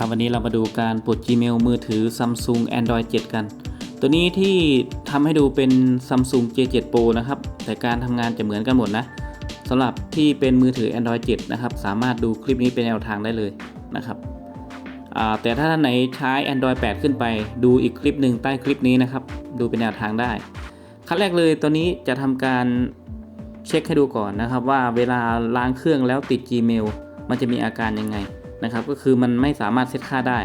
ครับวันนี้เรามาดูการปลด Gmail มือถือ Samsung Android 7 กัน ตัวนี้ที่ทำให้ดูเป็น Samsung J7 Pro นะครับ แต่การทำงานจะเหมือนกันหมดนะสำหรับที่เป็นมือถือ Android 7 นะครับ สามารถดูคลิปนี้เป็นแนวทางได้เลยนะครับแต่ถ้าท่านไหนใช้ Android 8 ขึ้นไป ดูอีกคลิปหนึ่งใต้คลิปนี้นะครับ ดูเป็นแนวทางได้ ขั้นแรกเลยตัวนี้จะทำการเช็คให้ดูก่อนนะครับ ว่าเวลาล้างเครื่องแล้วติด Gmail มันจะมีอาการยังไง นะครับ ก็คือมันไม่สามารถเซตค่าได้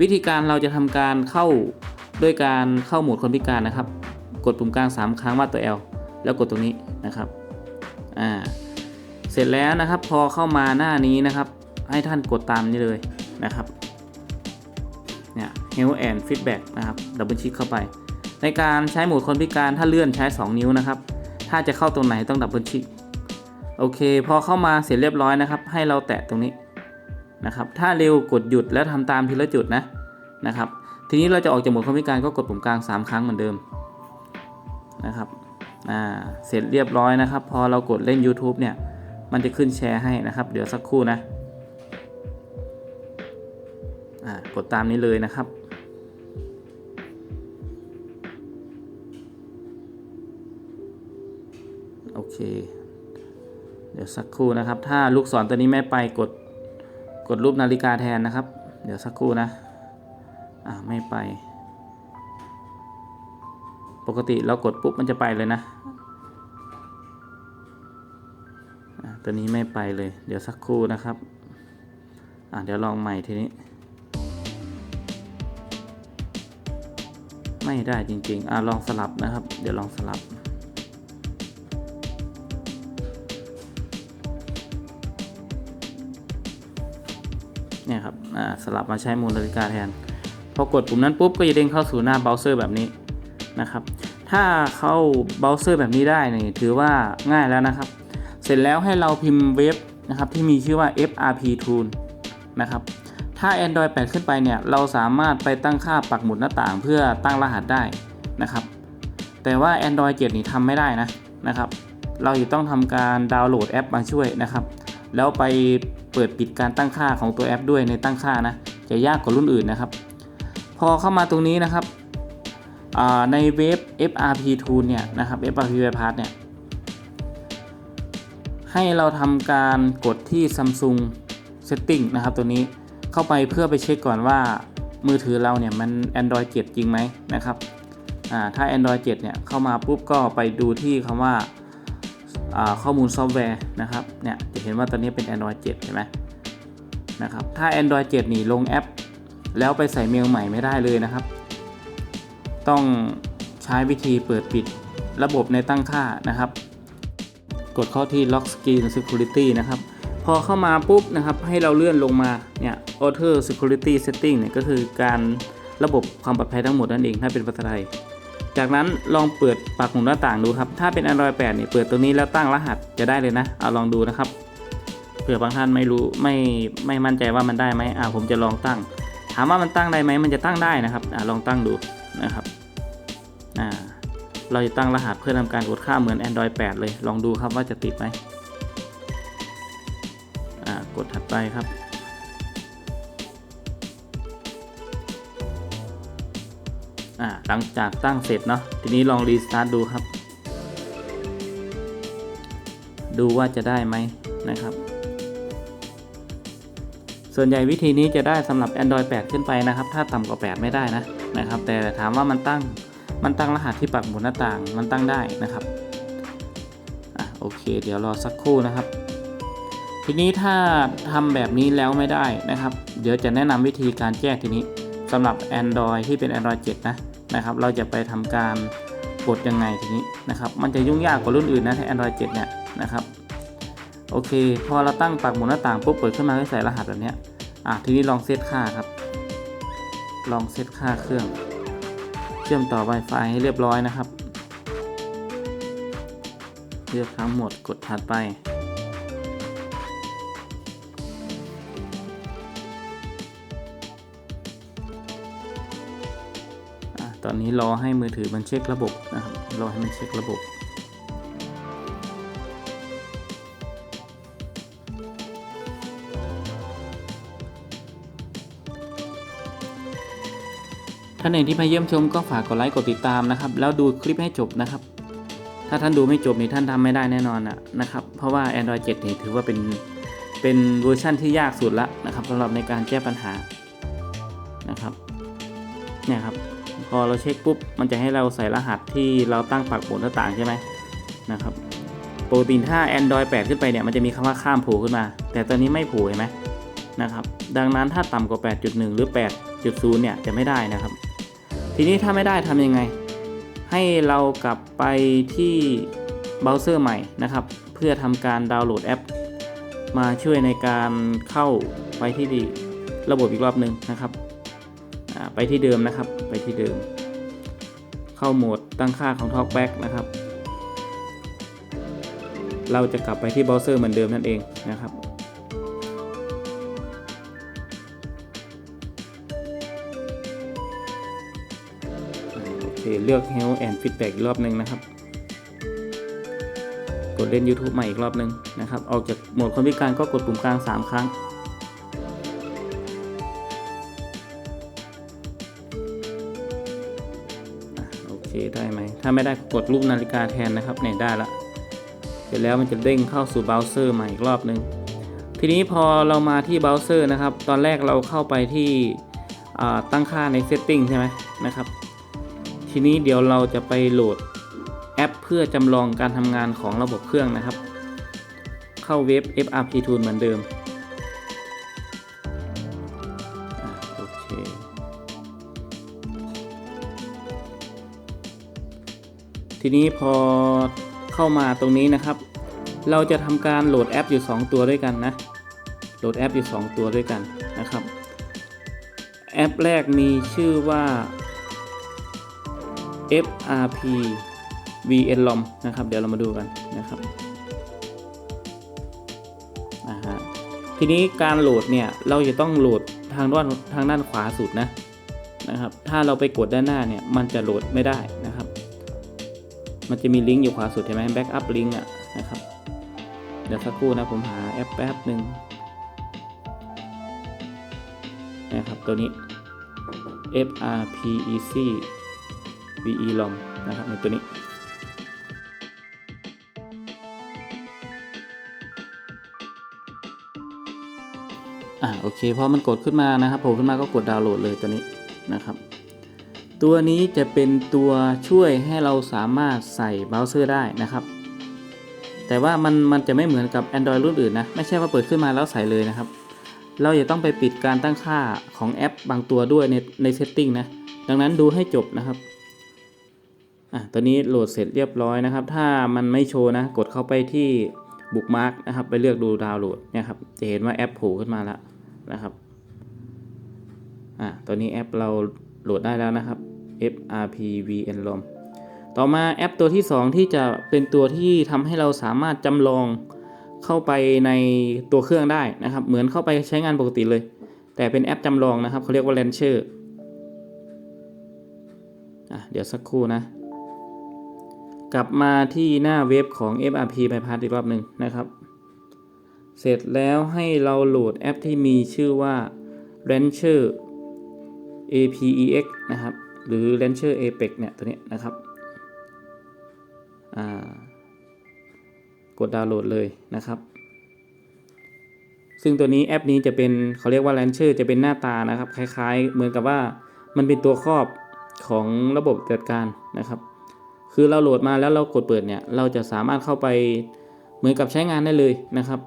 วิธีการเราจะทำการเข้าด้วยการเข้าโหมดคนพิการนะครับ กดปุ่มกลาง 3 ครั้งว่าตัว L แล้วกดตรงนี้นะครับอ่าเสร็จแล้วนะครับพอเข้ามาหน้านี้นะครับ ให้ท่านกดตามนี้เลยนะครับเนี่ย Health and Feedback นะครับดับเบิลคลิกเข้าไป ในการใช้โหมดคนพิการถ้าเลื่อนใช้ 2 นิ้วนะครับ ถ้าจะเข้าตรงไหนต้องดับเบิลคลิกโอเค พอเข้ามาเสร็จเรียบร้อยนะครับ ให้เราแตะตรงนี้ นะครับ ถ้าเร็วกดหยุดแล้วทำตามทีละจุดนะนะครับ ทีนี้เราจะออกจากโหมดคนพิการก็กดปุ่มกลาง 3 ครั้งเหมือนเดิมนะครับอ่าเสร็จเรียบร้อยนะครับ พอเรากดเล่น YouTube เนี่ย มันจะขึ้นแชร์ให้นะครับ เดี๋ยวสักครู่นะอ่ากดตามนี้เลยนะครับโอเค เดี๋ยวสักครู่นะครับ ถ้าลูกศรตัวนี้ไม่ไปกด กดรูปนาฬิกาแทนนะครับ เดี๋ยวสักครู่นะ อ่าไม่ไป ปกติเรากดปุ๊บมันจะไปเลยนะตัวนี้ไม่ไปเลย เดี๋ยวสักครู่นะครับ อ่าเดี๋ยวลองใหม่ทีนี้ ไม่ได้จริงๆ อ่าลองสลับนะครับ เดี๋ยวลองสลับ เนี่ยครับสลับมาใช้มูลนาฬิกาแทน พอกดปุ่มนั้นปุ๊บก็จะเด้งเข้าสู่หน้าเบราว์เซอร์แบบนี้นะครับ ถ้าเข้าเบราว์เซอร์แบบนี้ได้นี่ถือว่าง่ายแล้วนะครับ เสร็จแล้วให้เราพิมพ์เว็บนะครับที่มีชื่อว่า FRP Tool นะครับ ถ้า Android 8 ขึ้นไปเนี่ยเราสามารถไปตั้งค่าปักหมุดหน้าต่างเพื่อตั้งรหัสได้นะครับ แต่ว่า Android 7 นี่ทำไม่ได้นะนะครับ เราจะต้องทำการดาวน์โหลดแอปมาช่วยนะครับ แล้วไป เปิดปิดการตั้งค่าของตัวแอปด้วยในตั้งค่านะจะยากกว่ารุ่นอื่นนะครับ พอเข้ามาตรงนี้นะครับในเว็บ FRP Tool เนี่ยนะครับ FRP Bypass เนี่ยให้เราทำการกดที่ Samsung Setting นะครับ ตัวนี้เข้าไปเพื่อไปเช็คก่อนว่ามือถือเราเนี่ยมัน Android 7 จริงไหมนะครับถ้า Android 7 เนี่ยเข้ามาปุ๊บก็ไปดูที่คำว่าาข้อมูลซอฟต์แวร์นะครับเนี่ย เห็นว่าตอนนี้เป็น Android 7 เห็นไหมนะครับ ถ้า Android 7 นี่ลงแอป แล้วไปใส่เมลใหม่ไม่ได้เลยนะครับ ต้องใช้วิธีเปิดปิดระบบในตั้งค่านะครับ กดเข้าที่ Lock Screen Security นะครับ พอเข้ามาปุ๊บนะครับ ให้เราเลื่อนลงมาเนี่ย Auto Security Setting เนี่ยก็คือการระบบความปลอดภัยทั้งหมดนั่นเองถ้าเป็นภาษาไทย จากนั้นลองเปิดปากหมุนหน้าต่างดูครับ ถ้าเป็น Android 8เนี่ยเปิดตัวนี้แล้วตั้งรหัสจะได้เลยนะ เอาลองดูนะครับ เผื่อบางท่านไม่รู้ไม่ไม่มั่นใจว่ามันได้ไหมอ่าผมจะลองตั้ง ถามว่ามันตั้งได้ไหมมันจะตั้งได้นะครับอ่าลองตั้งดูนะครับอ่าเราจะตั้งรหัสเพื่อทำการกดค่าเหมือน Android 8 เลย ลองดูครับว่าจะติดไหมอ่ากดถัดไปครับอ่าหลังจากตั้งเสร็จเนาะทีนี้ลองรีสตาร์ทดูครับ ดูว่าจะได้ไหมนะครับ ส่วนใหญ่วิธีนี้จะได้สำหรับ Android 8 ขึ้นไปนะครับ ถ้าต่ำกว่า 8 ไม่ได้นะนะครับ แต่ถามว่ามันตั้งมันตั้งรหัสที่ปักหมุดหน้าต่างมันตั้งได้นะครับอะโอเค เดี๋ยวรอสักครู่นะครับ ทีนี้ถ้าทำแบบนี้แล้วไม่ได้นะครับ เดี๋ยวจะแนะนำวิธีการแก้ทีนี้สำหรับ Android ที่เป็น Android 7 นะนะครับ เราจะไปทำการกดยังไงทีนี้นะครับ มันจะยุ่งยากกว่ารุ่นอื่นนะถ้า Android 7 เนี่ยนะครับ โอเค พอเราตั้งปักหมุดหน้าต่างปุ๊บเปิดขึ้นมาให้ใส่รหัสแบบนี้อะทีนี้ลองเซตค่าครับ ลองเซตค่าเครื่อง เชื่อมต่อ Wi-Fi ให้เรียบร้อยนะครับ เลือกทั้งหมดกดถัดไปอะตอนนี้รอให้มือถือมันเช็คระบบนะครับ รอให้มันเช็คระบบ ท่านไหนที่มาเยี่ยมชมก็ฝากกดไลค์กดติดตามนะครับ แล้วดูคลิปให้จบนะครับ ถ้าท่านดูไม่จบนี่ท่านทำไม่ได้แน่นอนนะนะครับ เพราะว่า Android 7นี่ถือว่าเป็นเป็นเวอร์ชั่นที่ยากสุดละนะครับสำหรับในการแก้ปัญหานะครับเนี่ยครับพอเราเช็คปุ๊บมันจะให้เราใส่รหัสที่เราตั้งปักบนหน้าต่างใช่ไหมนะครับปกติถ้า Android 8 ขึ้นไปเนี่ยมันจะมีคำว่าข้ามโผล่ขึ้นมา แต่ตอนนี้ไม่โผล่เห็นไหมนะครับ ดังนั้นถ้าต่ำกว่า 8.1 หรือ 8.0 เนี่ยจะไม่ได้นะครับ ทีนี้ถ้าไม่ได้ทำยังไง ให้เรากลับไปที่เบราว์เซอร์ใหม่นะครับ เพื่อทำการดาวน์โหลดแอป มาช่วยในการเข้าไปที่ดีระบบอีกรอบหนึ่งนะครับ ไปที่เดิมนะครับ ไปที่เดิม เข้าโหมดตั้งค่าของ TalkBack นะครับ เราจะกลับไปที่เบราว์เซอร์เหมือนเดิมนั่นเองนะครับ อเคเลือก Health and Feedback อีกรอบหนึ่งนะครับ กดเล่น YouTube ใหม่อีกรอบหนึ่งนะครับ ออกจากโหมดคนพิการก็กดปุ่มกลาง 3 ครั้งอโอเคได้ไหม ถ้าไม่ได้กดรูปนาฬิกาแทนนะครับเนี่ยได้ละ เสร็จแล้วมันจะเด้งเข้าสู่เบราว์เซอร์ใหม่อีกรอบหนึ่งทีนี้พอเรามาที่เบราว์เซอร์นะครับ ตอนแรกเราเข้าไปที่ตั้งค่าใน Setting ใช่ไหมนะครับ ทีนี้เดี๋ยวเราจะไปโหลดแอป เพื่อจำลองการทำงานของระบบเครื่องนะครับ เข้าเว็บ FRP Tool เหมือนเดิมโอเคทีนี้พอเข้ามาตรงนี้นะครับ เราจะทำการโหลดแอปอยู่ 2 ตัวด้วยกันนะ โหลดแอปอยู่ 2 ตัวด้วยกันนะครับ แอปแรกมีชื่อว่า FRP VNLOM นะครับ เดี๋ยวเรามาดูกันนะครับอ่าฮะทีนี้การโหลดเนี่ยเราจะต้องโหลดทางด้านทางด้านขวาสุดนะนะครับ ถ้าเราไปกดด้านหน้าเนี่ยมันจะโหลดไม่ได้นะครับ มันจะมีลิงก์อยู่ขวาสุดเห็นไหมแบ็กอัพลิงก์อะนะครับ เดี๋ยวสักครู่นะผมหาแอปแป๊บหนึ่งนะครับตัวนี้ FRP Easy VE LOM นะครับในตัวนี้ อ่าโอเคพอมันกดขึ้นมานะครับโผล่ขึ้นมาก็กดดาวน์โหลดเลยตัวนี้นะครับ ตัวนี้จะเป็นตัวช่วยให้เราสามารถใส่เบราว์เซอร์ได้นะครับ แต่ว่ามันมันจะไม่เหมือนกับ Android รุ่นอื่นนะ ไม่ใช่ว่าเปิดขึ้นมาแล้วใส่เลยนะครับเราจะต้องไปปิดการตั้งค่าของแอปบางตัวด้วยในใน setting นะ ดังนั้นดูให้จบนะครับ อะตัวนี้โหลดเสร็จเรียบร้อยนะครับ ถ้ามันไม่โชว์นะ กดเข้าไปที่บุกมาร์กนะครับ ไปเลือกดูดาวน์โหลดเนี่ยครับ จะเห็นว่าแอปโผล่ขึ้นมาแล้วนะครับ อะตัวนี้แอปเราโหลดได้แล้วนะครับ FRP VNLOM ต่อมาแอปตัวที่ 2 ที่จะเป็นตัวที่ทำให้เราสามารถจำลองเข้าไปในตัวเครื่องได้นะครับ เหมือนเข้าไปใช้งานปกติเลย แต่เป็นแอปจำลองนะครับเขาเรียกว่า Launcher อะเดี๋ยวสักครู่นะ กลับมาที่หน้าเว็บของ FRP Bypass อีกรอบหนึ่งนะครับ เสร็จแล้วให้เราโหลดแอปที่มีชื่อว่า Launcher APEX นะครับ หรือ Launcher Apex เนี่ยตัวนี้นะครับกดดาวน์โหลดเลยนะครับ ซึ่งตัวนี้แอปนี้จะเป็นเขาเรียกว่า Launcher จะเป็นหน้าตานะครับ คล้ายๆ เหมือนกับว่ามันเป็นตัวครอบของระบบจัดการนะครับ คือเราโหลดมาแล้วเรากดเปิดเนี่ย เราจะสามารถเข้าไปเหมือนกับใช้งานได้เลยนะครับ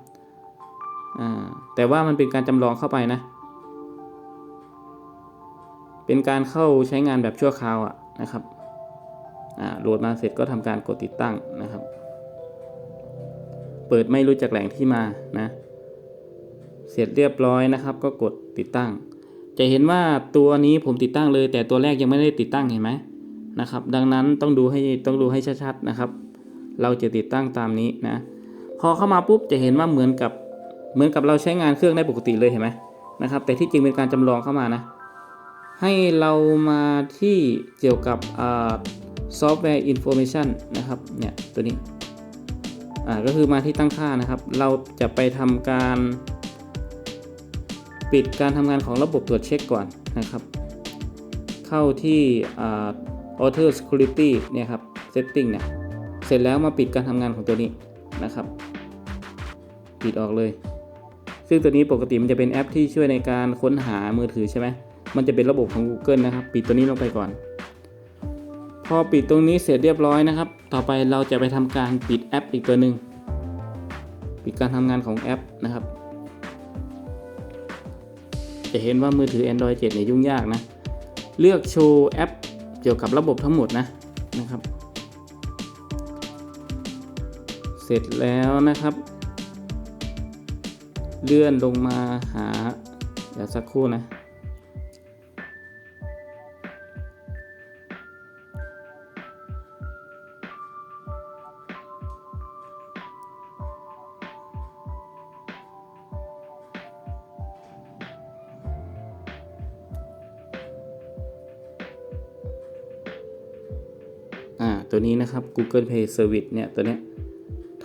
แต่ว่ามันเป็นการจำลองเข้าไปนะ เป็นการเข้าใช้งานแบบชั่วคราวอะนะครับโหลดมาเสร็จก็ทำการกดติดตั้งนะครับ เปิดไม่รู้จักแหล่งที่มานะ เสร็จเรียบร้อยนะครับ ก็กดติดตั้ง จะเห็นว่าตัวนี้ผมติดตั้งเลย แต่ตัวแรกยังไม่ได้ติดตั้งเห็นไหม นะครับ ดังนั้นต้องดูให้ต้องดูให้ชัดๆนะครับ เราจะติดตั้งตามนี้นะ พอเข้ามาปุ๊บจะเห็นว่าเหมือนกับเหมือนกับเราใช้งานเครื่องได้ปกติเลยเห็นไหมนะครับ แต่ที่จริงเป็นการจำลองเข้ามานะ ให้เรามาที่เกี่ยวกับซอฟต์แวร์อินโฟเมชันนะครับเนี่ยตัวนี้อ่าก็คือมาที่ตั้งค่านะครับ เราจะไปทำการปิดการทำงานของระบบตรวจเช็คก่อนนะครับ เข้าที่ อ่า Auto Security เนี่ยครับ Setting เนี่ย เสร็จแล้วมาปิดการทำงานของตัวนี้นะครับ ปิดออกเลย ซึ่งตัวนี้ปกติมันจะเป็นแอปที่ช่วยในการค้นหามือถือใช่ไหมมันจะเป็นระบบของ Google นะครับ ปิดตัวนี้ลงไปก่อน พอปิดตรงนี้เสร็จเรียบร้อยนะครับ ต่อไปเราจะไปทำการปิดแอปอีกตัวหนึ่งปิดการทำงานของแอปนะครับ จะเห็นว่ามือถือ Android 7เนี่ยยุ่งยากนะ เลือกโชว์แอป กี่ยวกับระบบทั้งหมดนะนะครับ เสร็จแล้วนะครับ เลื่อนลงมาหาเดี๋ยวสักครู่นะ อ่าตัวนี้นะครับ Google Play Service เนี่ยตัวเนี้ย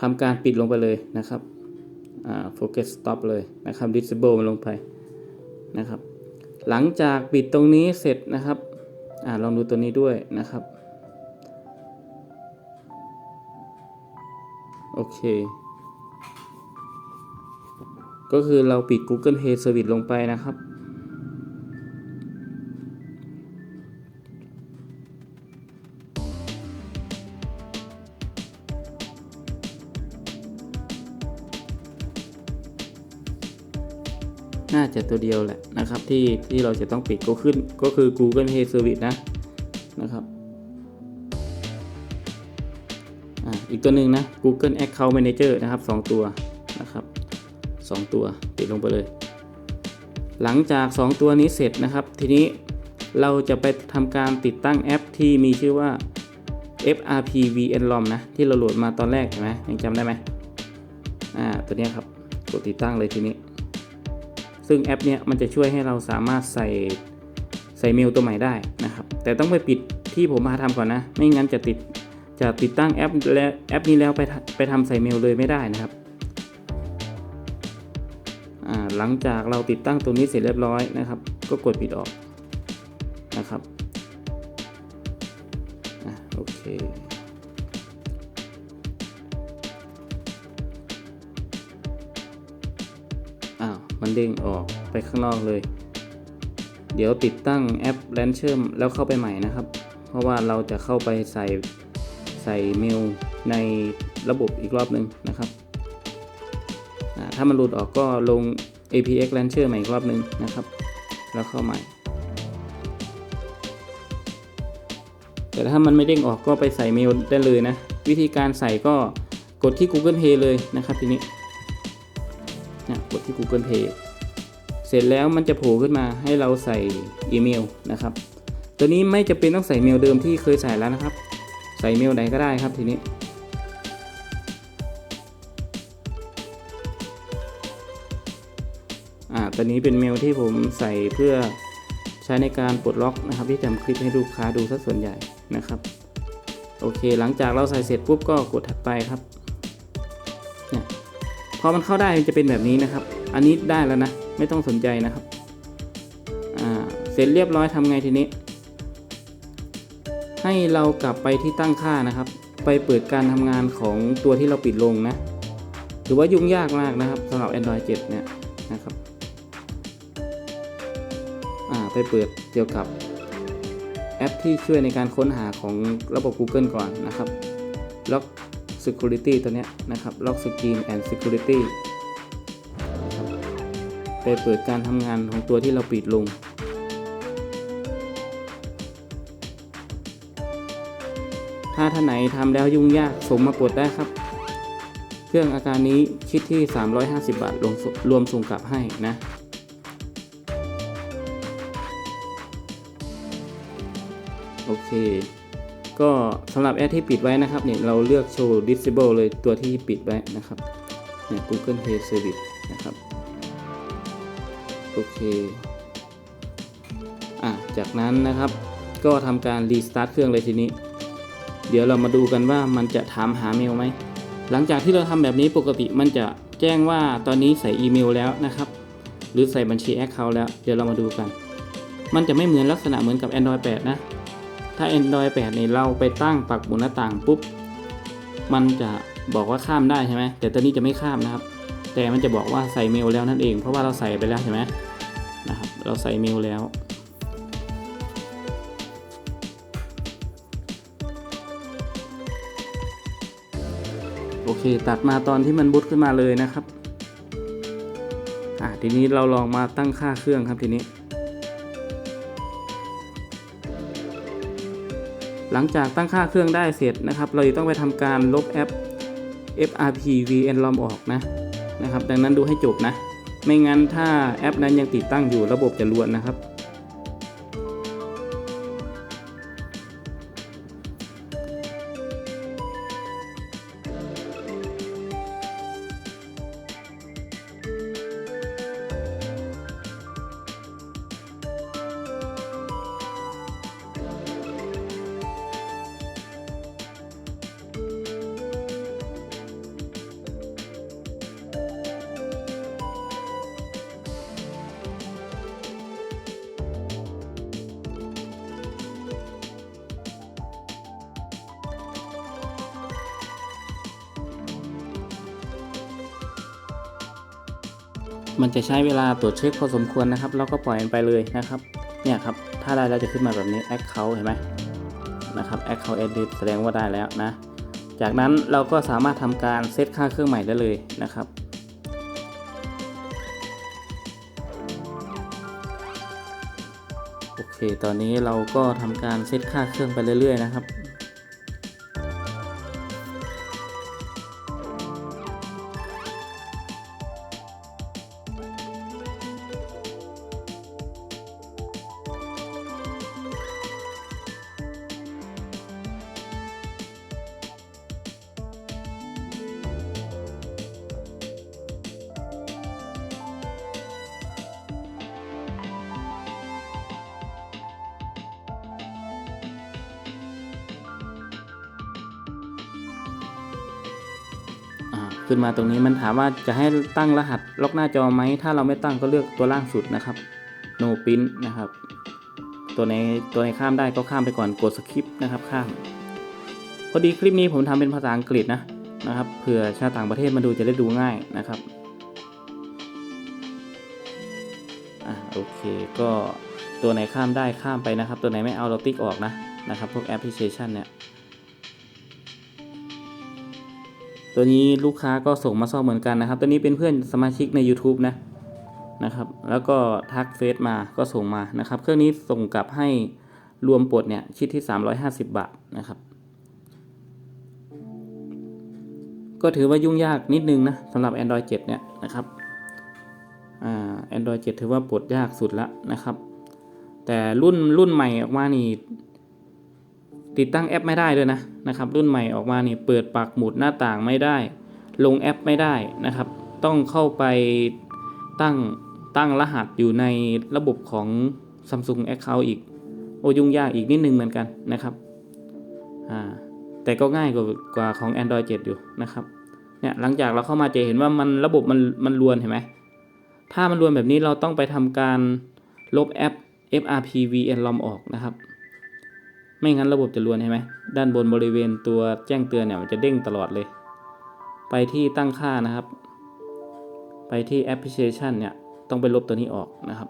ทำการปิดลงไปเลยนะครับอ่า Focus Stop เลยนะครับ Disable มันลงไปนะครับ หลังจากปิดตรงนี้เสร็จนะครับอ่าลองดูตัวนี้ด้วยนะครับโอเค ก็คือเราปิด Google Play Service ลงไปนะครับ น่าจะตัวเดียวแหละนะครับที่ที่เราจะต้องปิดก็ขึ้นก็คือ Google Play Service นะนะครับอ่าอีกตัวหนึ่งนะ Google Account Manager นะครับสองตัวนะครับสองตัวปิดลงไปเลย หลังจาก 2 ตัวนี้เสร็จนะครับ ทีนี้เราจะไปทำการติดตั้งแอปที่มีชื่อว่า FRP VNLOM นะ ที่เราโหลดมาตอนแรกเห็นไหมยังจำได้ไหมอ่าตัวนี้ครับ กดติดตั้งเลยทีนี้ ซึ่งแอปเนี้ยมันจะช่วยให้เราสามารถใส่ใส่เมลตัวใหม่ได้นะครับ แต่ต้องไปปิดที่ผมมาทำก่อนนะ ไม่งั้นจะติดจะติดตั้งแอปแล้วแอปนี้แล้วไปไปทำใส่เมลเลยไม่ได้นะครับ หลังจากเราติดตั้งตรงนี้เสร็จเรียบร้อยนะครับ ก็กดปิดออกนะครับอะโอเค เด้งออกไปข้างนอกเลย เดี๋ยวติดตั้งแอป l a n c h e r m แล้วเข้าไปใหม่นะครับ เพราะว่าเราจะเข้าไปใส่ใส่เมลในระบบอีกรอบหนึ่งนะครับ ถ้ามันหลุดออกก็ลง APX Launcher ใหม่อีกรอบหนึ่งนะครับ แล้วเข้าใหม่ แต่ถ้ามันไม่เด้งออกก็ไปใส่เมลได้เลยนะ วิธีการใส่ก็กดที่ Google Play เลยนะครับทีนี้ นะกดที่ Google Pay เสร็จแล้วมันจะโผล่ขึ้นมาให้เราใส่อีเมลนะครับ ตัวนี้ไม่จะเป็นต้องใส่เมลเดิมที่เคยใส่แล้วนะครับ ใส่เมลไหนก็ได้ครับทีนี้ อ่า ตัวนี้เป็นเมลที่ผมใส่เพื่อใช้ในการปลดล็อกนะครับ ที่ทำคลิปให้ลูกค้าดูซะส่วนใหญ่นะครับ โอเค หลังจากเราใส่เสร็จปุ๊บก็กดถัดไปครับเนี่ย พอมันเข้าได้มันจะเป็นแบบนี้นะครับ อันนี้ได้แล้วนะ ไม่ต้องสนใจนะครับอ่าเสร็จเรียบร้อยทำไงทีนี้ ให้เรากลับไปที่ตั้งค่านะครับ ไปเปิดการทำงานของตัวที่เราปิดลงนะถือว่ายุ่งยากมากนะครับสำหรับ Android 7 เนี่ยนะครับไปเปิดเกี่ยวกับแอปที่ช่วยในการค้นหาของระบบ Google ก่อนนะครับ Lock Security ตัวนี้นะครับ Lock Screen and Security ไปเปิดการทำงานของตัวที่เราปิดลง ถ้าท่านไหนทำแล้วยุ่งยากส่งมากดได้ครับ เครื่องอาการนี้คิดที่ 350 บาทรวมรวมส่งกลับให้นะโอเค ก็สำหรับแอปที่ปิดไว้นะครับเนี่ยเราเลือกโชว์ disable เลยตัวที่ปิดไว้นะครับเนี่ย Google Play Service นะครับโอเคอะจากนั้นนะครับก็ทำการรีสตาร์ทเครื่องเลยทีนี้ เดี๋ยวเรามาดูกันว่ามันจะถามหาเมลไหม หลังจากที่เราทำแบบนี้ปกติมันจะแจ้งว่าตอนนี้ใส่อีเมลแล้วนะครับ หรือใส่บัญชี Account แล้ว เดี๋ยวเรามาดูกัน มันจะไม่เหมือนลักษณะเหมือนกับ Android 8 นะ ถ้า Android 8นี่เราไปตั้งปักหมุดหน้าต่างปุ๊บ มันจะบอกว่าข้ามได้ใช่ไหมแต่ตัวนี้จะไม่ข้ามนะครับ แต่มันจะบอกว่าใส่เมลแล้วนั่นเอง เพราะว่าเราใส่ไปแล้วใช่ไหมนะครับ เราใส่เมลแล้วโอเค ตัดมาตอนที่มันบุตขึ้นมาเลยนะครับ อ่าทีนี้เราลองมาตั้งค่าเครื่องครับทีนี้ หลังจากตั้งค่าเครื่องได้เสร็จนะครับ เราจะต้องไปทำการลบแอป FRP VNROM ออกนะนะครับ ดังนั้นดูให้จบนะ ไม่งั้นถ้าแอปนั้นยังติดตั้งอยู่ระบบจะรวนนะครับ มันจะใช้เวลาตรวจเช็คพอสมควรนะครับ แล้วก็ปล่อยมันไปเลยนะครับ เนี่ยครับ ถ้าได้แล้วจะขึ้นมาแบบนี้ Account เห็นไหมนะครับ Account Edit แสดงว่าได้แล้วนะ จากนั้นเราก็สามารถทำการเซตค่าเครื่องใหม่ได้เลยนะครับโอเค ตอนนี้เราก็ทำการเซตค่าเครื่องไปเรื่อยๆนะครับ ขึ้นมาตรงนี้มันถามว่าจะให้ตั้งรหัสล็อกหน้าจอไหม ถ้าเราไม่ตั้งก็เลือกตัวล่างสุดนะครับ no print นะครับ ตัวในตัวในข้ามได้ก็ข้ามไปก่อนกด skip นะครับข้าม พอดีคลิปนี้ผมทำเป็นภาษาอังกฤษนะนะครับเผื่อชาวต่างประเทศมาดูจะได้ดูง่ายนะครับอ่าโอเคก็ตัวไหนข้ามได้ข้ามไปนะครับ ตัวไหนไม่เอาเราติ๊กออกนะนะครับ พวกแอปพลิเคชันเนี่ย ตัวนี้ลูกค้าก็ส่งมาซ่อมเหมือนกันนะครับ ตัวนี้เป็นเพื่อนสมาชิกใน YouTube นะนะครับ แล้วก็ทักเฟซมาก็ส่งมานะครับ เครื่องนี้ส่งกลับให้รวมปลดเนี่ยชิดที่ 350 บาทนะครับ ก็ถือว่ายุ่งยากนิดนึงนะสำหรับ Android 7 เนี่ยนะครับแอ่า Android 7ถือว่าปลดยากสุดละนะครับ แต่รุ่นรุ่นใหม่ออกมานี่ ติดตั้งแอปไม่ได้ด้วยนะนะครับ รุ่นใหม่ออกมาเนี่ยเปิดปักหมุดหน้าต่างไม่ได้ ลงแอปไม่ได้นะครับ ต้องเข้าไปตั้งตั้งรหัสอยู่ในระบบของ Samsung Account อีก โอยุ่งยากอีกนิดนึงเหมือนกันนะครับอ่าแต่ก็ง่ายกว่ากว่าของ Android 7 อยู่นะครับเนี่ยหลังจากเราเข้ามาจะเห็นว่ามันระบบมันมันรวนเห็นไหมถ้ามันรวนแบบนี้เราต้องไปทำการลบแอป FRP VNLOM ออกนะครับ ไม่งั้นระบบจะรวนใช่ไหมด้านบนบริเวณตัวแจ้งเตือนเนี่ยมันจะเด้งตลอดเลย ไปที่ตั้งค่านะครับ ไปที่แอปพลิเคชันเนี่ยต้องไปลบตัวนี้ออกนะครับ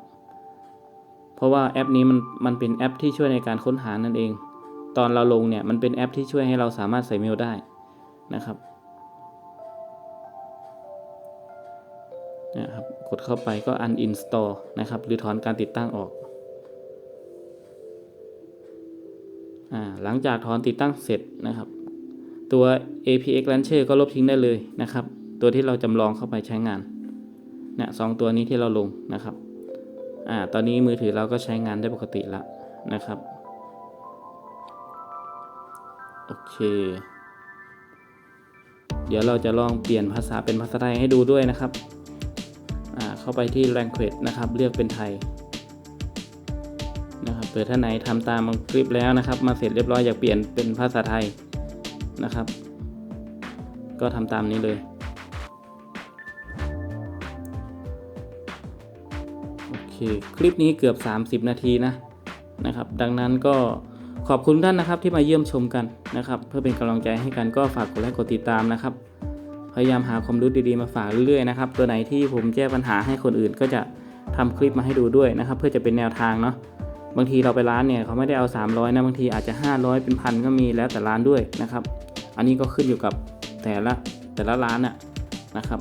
เพราะว่าแอปนี้มันมันเป็นแอปที่ช่วยในการค้นหานั่นเอง ตอนเราลงเนี่ยมันเป็นแอปที่ช่วยให้เราสามารถใส่เมลได้นะครับนะครับกดเข้าไปก็ uninstall นะครับ หรือถอนการติดตั้งออก หลังจากถอนติดตั้งเสร็จนะครับ ตัว APX Launcher ก็ลบทิ้งได้เลยนะครับ ตัวที่เราจำลองเข้าไปใช้งานเนี่ยสองตัวนี้ที่เราลงนะครับอ่าตอนนี้มือถือเราก็ใช้งานได้ปกติแล้วนะครับโอเค เดี๋ยวเราจะลองเปลี่ยนภาษาเป็นภาษาไทยให้ดูด้วยนะครับอ่าเข้าไปที่ language นะครับ เลือกเป็นไทย นะครับเผื่อท่านไหนทำตามคลิปแล้วนะครับ มาเสร็จเรียบร้อยอยากเปลี่ยนเป็นภาษาไทยนะครับ ก็ทำตามนี้เลยโอเคคลิปนี้เกือบ 30 นาทีนะนะครับ ดังนั้นก็ขอบคุณท่านนะครับที่มาเยี่ยมชมกันนะครับ เพื่อเป็นกำลังใจให้กันก็ฝากกดไลค์กดติดตามนะครับ พยายามหาความรู้ดีๆมาฝากเรื่อยๆนะครับ ตัวไหนที่ผมแก้ปัญหาให้คนอื่นก็จะทำคลิปมาให้ดูด้วยนะครับ เพื่อจะเป็นแนวทางเนาะ บางทีเราไปร้านเนี่ยเขาไม่ได้เอา 300นะบางทีอาจจะ 500 เป็นพันก็มีแล้วแต่ร้านด้วยนะครับ อันนี้ก็ขึ้นอยู่กับแต่ละแต่ละร้านอะนะครับ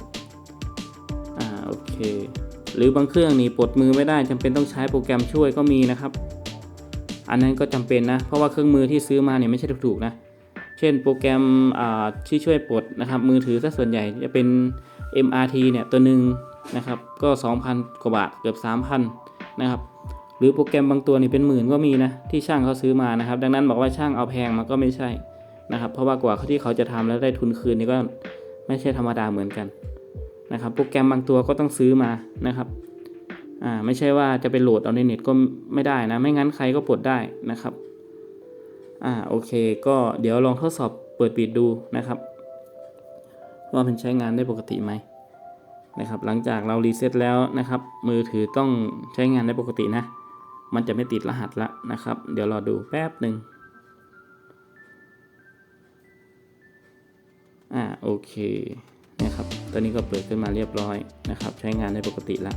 อ่าโอเค หรือบางเครื่องนี่ปลดมือไม่ได้จำเป็นต้องใช้โปรแกรมช่วยก็มีนะครับ อันนั้นก็จำเป็นนะ เพราะว่าเครื่องมือที่ซื้อมาเนี่ยไม่ใช่ถูกๆนะเช่นโปรแกรมอ่าที่ช่วยปลดนะครับ มือถือซะส่วนใหญ่จะเป็น MRT เนี่ยตัวหนึ่งนะครับก็ 2,000 กว่าบาทเกือบ 3,000 นะครับ หรือโปรแกรมบางตัวนี่เป็นหมื่นก็มีนะที่ช่างเขาซื้อมานะครับ ดังนั้นบอกว่าช่างเอาแพงมันก็ไม่ใช่นะครับ เพราะว่ากว่าที่เขาจะทำแล้วได้ทุนคืนนี่ก็ไม่ใช่ธรรมดาเหมือนกันนะครับโปรแกรมบางตัวก็ต้องซื้อมานะครับอ่าไม่ใช่ว่าจะไปโหลดเอาในเน็ตก็ไม่ได้นะ ไม่งั้นใครก็ปลดได้นะครับอ่าโอเค ก็เดี๋ยวลองทดสอบเปิดปิดดูนะครับ ว่ามันใช้งานได้ปกติไหมนะครับ หลังจากเรารีเซ็ตแล้วนะครับ มือถือต้องใช้งานได้ปกตินะ มันจะไม่ติดรหัสละนะครับ เดี๋ยวรอดูแป๊บหนึ่งอ่าโอเคนะครับ ตอนนี้ก็เปิดขึ้นมาเรียบร้อยนะครับ ใช้งานได้ปกติละ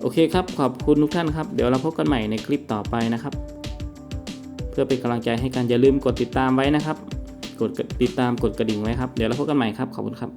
โอเคครับ ขอบคุณทุกท่านครับ เดี๋ยวเราพบกันใหม่ในคลิปต่อไปนะครับ เพื่อเป็นกำลังใจให้กันอย่าลืมกดติดตามไว้นะครับ กดติดตามกดกระดิ่งไว้ครับ เดี๋ยวเราพบกันใหม่ครับ ขอบคุณครับ